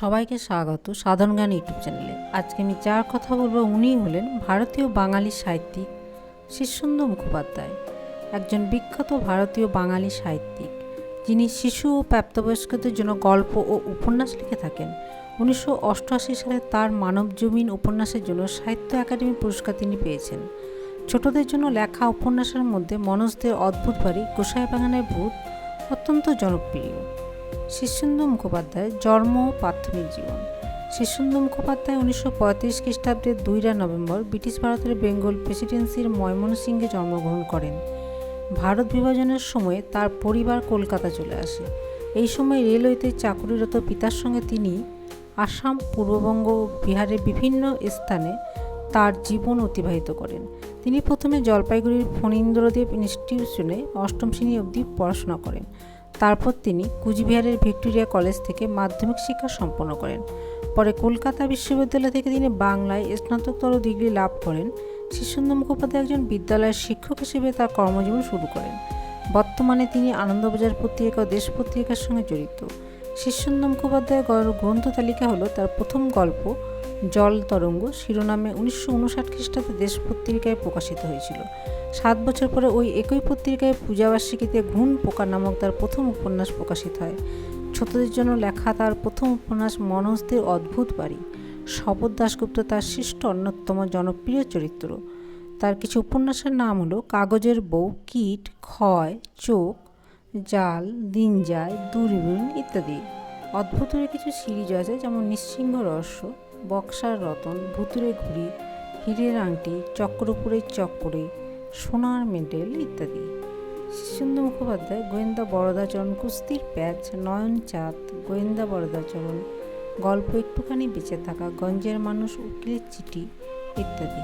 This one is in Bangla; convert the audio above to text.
সবাইকে স্বাগত সাধারণ জ্ঞান ইউটিউব চ্যানেলে। আজকে আমি যার কথা বলব উনি হলেন ভারতীয় বাঙালি সাহিত্যিক শীর্ষেন্দু মুখোপাধ্যায়, একজন বিখ্যাত ভারতীয় বাঙালি সাহিত্যিক। যিনি শিশু ও প্রাপ্তবয়স্কদের জন্য গল্প ও উপন্যাস লিখে থাকেন। উনিশশো অষ্টআশি সালে তার মানব জমিন উপন্যাসের জন্য সাহিত্য একাডেমি পুরস্কার তিনি পেয়েছেন। ছোটদের জন্য লেখা উপন্যাসের মধ্যে মনোজদের অদ্ভুত বাড়ি গোসাই বাগানের ভূত অত্যন্ত জনপ্রিয়। শীর্ষেন্দু মুখোপাধ্যায়, জন্ম ও প্রাথমিক জীবন। শীর্ষেন্দু মুখোপাধ্যায় উনিশশো পঁয়ত্রিশ খ্রিস্টাব্দের দুইরা নভেম্বর ব্রিটিশ ভারতের বেঙ্গল প্রেসিডেন্সির ময়মনসিংহে জন্মগ্রহণ করেন। ভারত বিভাজনের সময় তার পরিবার কলকাতা চলে আসে। এই সময় রেলওয়েতে চাকুরিরত পিতার সঙ্গে তিনি আসাম, পূর্ববঙ্গ বিহারের বিভিন্ন স্থানে তার জীবন অতিবাহিত করেন। তিনি প্রথমে জলপাইগুড়ির ফণীন্দ্রদেব ইনস্টিটিউশনে অষ্টম শ্রেণি অবধি পড়াশোনা করেন। তারপর তিনি কুচবিহারের ভিক্টোরিয়া কলেজ থেকে মাধ্যমিক শিক্ষা সম্পন্ন করেন। পরে কলকাতা বিশ্ববিদ্যালয় থেকে তিনি বাংলায় স্নাতকোত্তর ডিগ্রি লাভ করেন। শীর্ষেন্দু মুখোপাধ্যায় একজন বিদ্যালয়ের শিক্ষক হিসেবে তার কর্মজীবন শুরু করেন। বর্তমানে তিনি আনন্দবাজার পত্রিকা ও দেশ পত্রিকার সঙ্গে জড়িত। শীর্ষেন্দু মুখোপাধ্যায়ের গ্রন্থ তালিকা হলো তার প্রথম গল্প জল তরঙ্গ শিরোনামে উনিশশো উনষাট খ্রিস্টাব্দে দেশ পত্রিকায় প্রকাশিত হয়েছিল। সাত বছর পরে ওই একই পত্রিকায় পূজাবার্ষিকীতে ঘুণ পোকা নামক তার প্রথম উপন্যাস প্রকাশিত হয়। ছোটদের জন্য লেখা তার প্রথম উপন্যাস মনোজদের অদ্ভুত বাড়ি। শপথ দাশগুপ্ত তার সৃষ্ট অন্যতম জনপ্রিয় চরিত্র। তার কিছু উপন্যাসের নাম হলো কাগজের বউ, কীট, ক্ষয়, চোখ, জাল, দিন যায়, দূরবীন ইত্যাদি। অদ্ভুতের কিছু সিরিজ আছে যেমন নিঃসিংহ রহস্য বক্সার রতন ভুতুরে ঘুড়ি হীরের আংটি, চক্রপুরের চক্করে সোনার মেডেল ইত্যাদি। শিশুন্দর মুখোপাধ্যায়, গোয়েন্দা বরদাচরণ কুস্তির প্যাচ নয়ন চাঁদ গোয়েন্দা বরদাচরণ, গল্প একটুখানি বেঁচে থাকা, গঞ্জের মানুষ উকিলের চিঠি ইত্যাদি।